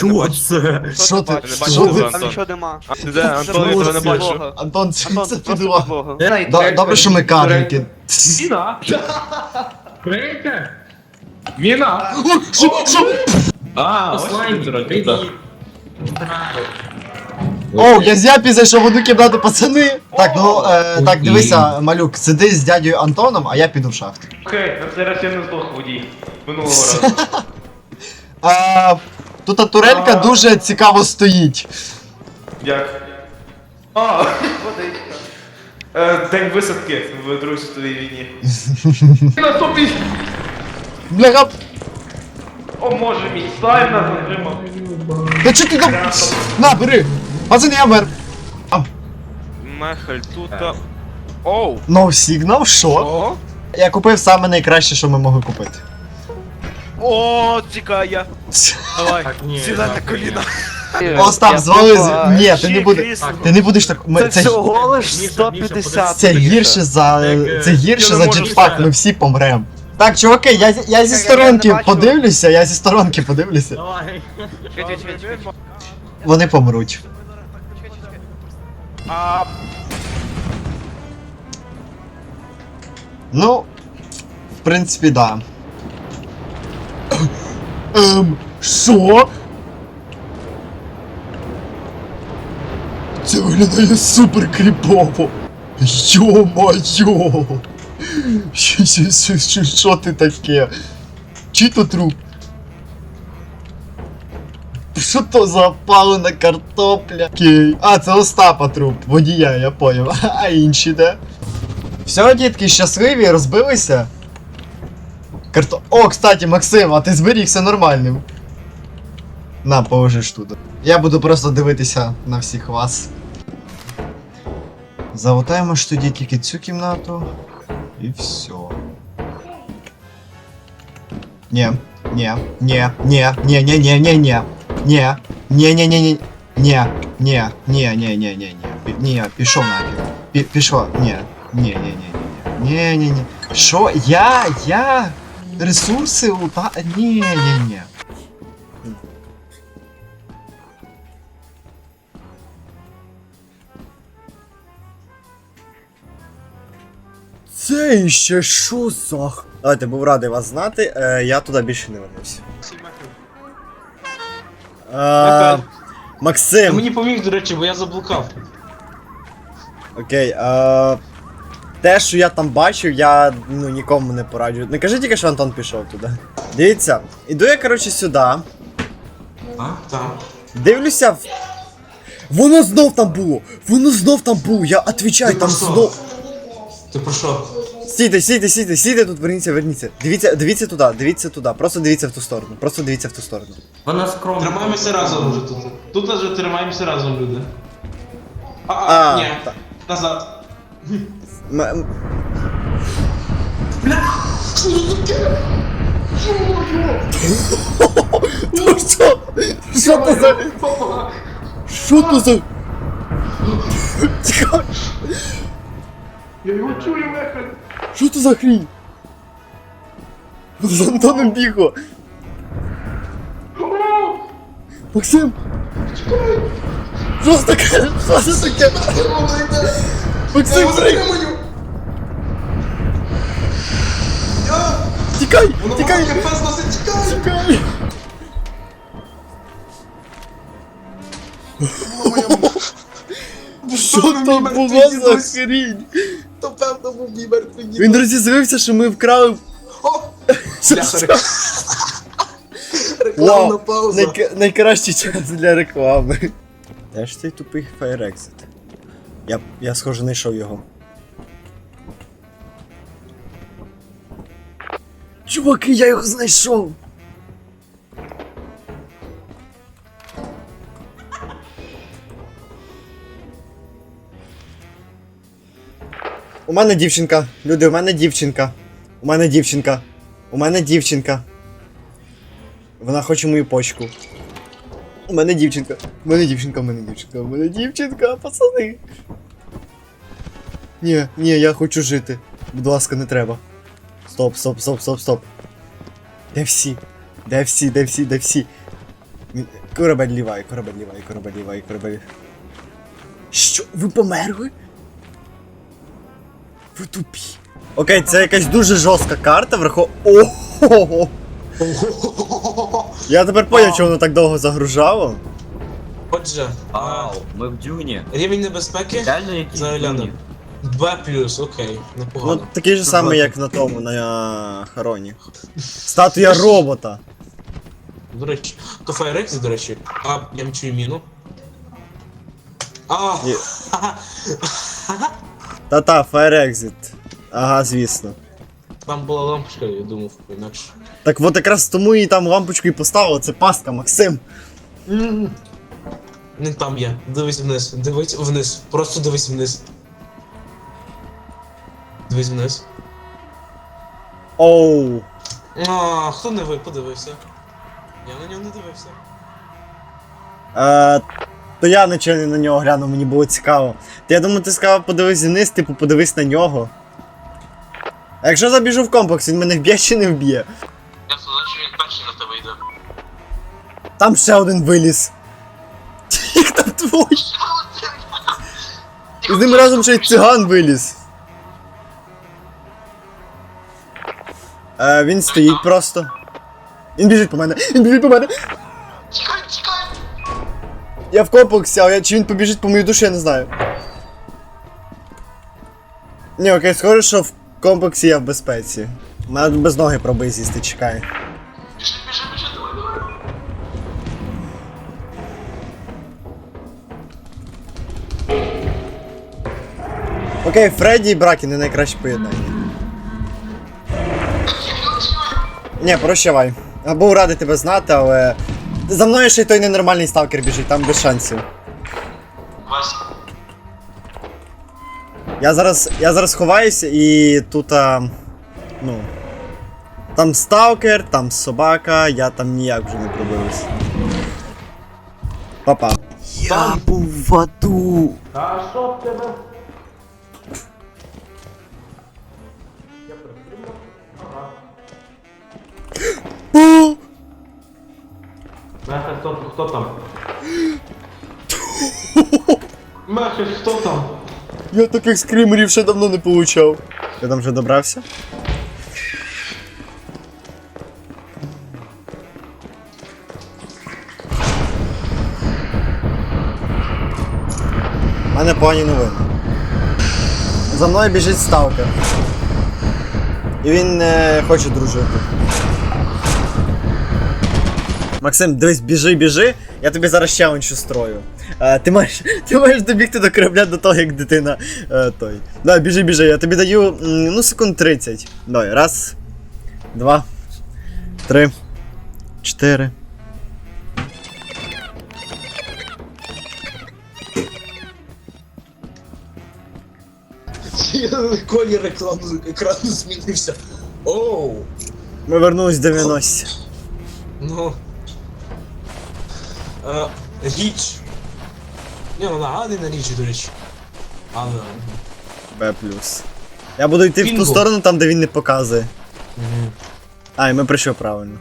Що це? Що ти? Що ти? Антон? Там нічого нема. Де, Антон, я тебе не бачу. Антон, це просто підлога? До- Добре, що ми карлики. Міна. Прийте. Міна. О, що- що? А, ось ти О, я з Япі зайшов в одну кімнату, пацани. Так, ну, е, так, дивися, малюк, сиди з дядю Антоном, а я піду в шахту. Окей, на цей раз я не здох водій. Минулого разу. А, тут турелька дуже цікаво стоїть. Як? А, Водичка. е, день висадки в Другій світовій війні. Бляха, О, може мій слайм нас затримав. та чого ти там? На, бери. Пацани, я мер. Мехель тут. а- Оу! No signal, що? Я купив саме найкраще, що ми могли купити. О, тікає! Давай, Так, ні, сідай на так, коліна. Остап, звали з... Ні, ти не будеш. Ти не будеш так. Ми... Це Це, всього лиш Ніша, 150. це гірше за. Як, е, Це гірше я за можу джетпак, сказати. ми всі помрем. Так, чуваки, я, зі- я зі Я сторонки бачу. подивлюся, я зі сторонки подивлюся. Давай. Чекай, чекай, чекай. Вони помруть. А, Ну, в принципі, да. Ем, що? Це виглядає супер кріпово. Йо-моє! Що- ти таке? Чи то труп? Що то за опалена картопля? Окей. А, це Остапа труп, водія, я поняв. А інші де? Все, дітки, щасливі, розбилися. Карто... О, кстати, Максим, а ти зберігся нормальним. На, положиш туди. Я буду просто дивитися на всіх вас. Залутаємо ж тоді тільки цю кімнату. І все. Ні, ні, ні, ні, ні, ні, ні, ні, ні. Ні, ні, ні, ні, ні. Ні, ні, ні, ні, ні, ні, ні. Пі- Ні, пішов нафіг. Пі- Пішов, ні. Ні, ні, ні, ні, ні, ні, ні. Що? Я, я? Ресурси у та... Ні, ні, ні. Це ще що за... Давайте, був радий вас знати, е, я туди більше не вернусь. Е, Ти Максим, мені поміг, до речі, бо я заблукав. окей, е, те, що я там бачив, я ну, нікому не пораджу. Не кажи тільки, що Антон пішов туди. Дивіться, іду я, коротше, сюди, А? Так. дивлюся в. Воно знов там було! Воно знов там було! Я отвечаю, Ти там про що? знов. Ти про що? Стійте, стійте, стійте, стійте тут, верніться, верніться. Дивіться, дивіться туди, дивіться туди, просто дивіться в ту сторону, просто дивіться в ту сторону. Вона скромна. Тримаємося разом вже тут. Тут вже тримаємося разом, люди. А, а, А, ні. так. Назад. М- м- Ну що? Що то за... Що то за... Тікай! Я його чую, Мехель. Що то за хрінь? З Антоном біго! Максим! Що це таке? Що це таке? Максим, прий! Тікай! Тікай! Тікай! Що там було за хрінь? То певно був мій мертвий дід. Він розізлився, що ми вкрали. Що це? Рекламна Вау, пауза. найк- найкращий час для реклами. Де ж цей тупий Fire Exit? Я, я схоже знайшов його. Чуваки, я його знайшов! У мене дівчинка. Люди, у мене дівчинка. У мене дівчинка. У мене дівчинка. Вона хоче мою почку. У мене дівчинка. У мене дівчинка, у мене дівчинка, у мене дівчинка, пацани. Ні, ні, я хочу жити. Будь ласка, не треба. Стоп, стоп, стоп, стоп, стоп. Де всі? Де всі, де всі, де всі? Корабель лівай, корабель лівай, корабель лівай, корабель. Що? Ви померли? Ви тупі. Окей, це якась дуже жорстка карта, врахов... Ого! Я тепер поняв, чому воно так довго загружало. Отже, а, Вау, ми в дюні. рівень небезпеки Реально Заглянемо. дюні. Б+, окей, Ну, такий же самий, як на тому, на Хароні. Статуя робота. До речі, то Файрекс, до речі. А, я мчую міну. А, Є. Та-та, Fire Exit. Ага, звісно. там була лампочка, я думав, інакше. Так от якраз тому і там лампочку і поставили, це пастка, Максим. М. Не там є. Дивись вниз. Дивись вниз. Просто дивись вниз. Дивись вниз. Оу. А, хто не ви подивився? Я на нього не дивився. Е, то я нічого на нього глянув, мені було цікаво. Та я думаю, ти сказав, подивись вниз, типу, подивись на нього. А якщо забіжу в комплекс, він мене вб'є чи не вб'є? Я сказав, що він перший на тебе йде. Там ще один виліз. Їх там двоє. З ним разом ще й циган виліз. Е, він стоїть просто. Він біжить по мене. Він біжить по мене. Тікай, тікай! Я в комплексі, але я- чи він побіжить по мою душу, я не знаю. Ні, окей, схоже, що в комплексі я в безпеці. Мене без ноги пробий з'їсти, чекай. Біжи, біжи, біжи, давай, давай. Окей, Фредді і Бракі не найкраще поєднання. Ні, прощавай. Був радий тебе знати, але. За мною ще й той ненормальний сталкер біжить, там без шансів. Вась. Я зараз. Я зараз ховаюся і тут. А, ну. Там сталкер, там собака, я там ніяк вже не пробився. Папа. Я був в аду. А що в тебе? О! Меха, хто, хто там? Меха, хто там? Я таких скримерів ще давно не получав. Я там вже добрався? У мене погані новини. За мною біжить сталкер. І він не хоче дружити. Максим, дивись, біжи, біжи, я тобі зараз челендж устрою. Е, ти, маєш, ти маєш добігти до корабля до того, як дитина е, той. Давай, біжи, біжи, я тобі даю ну секунд 30. Давай, раз, два, три, чотири. Колір екрану, екрану змінився. Оу. Ми вернулись в 90. Ну. Е, річ. Ні, вона не на річі, до речі. Але. Б. плюс. Я буду йти в ту сторону, там, де він не показує. Угу. А, і ми прийшли правильно.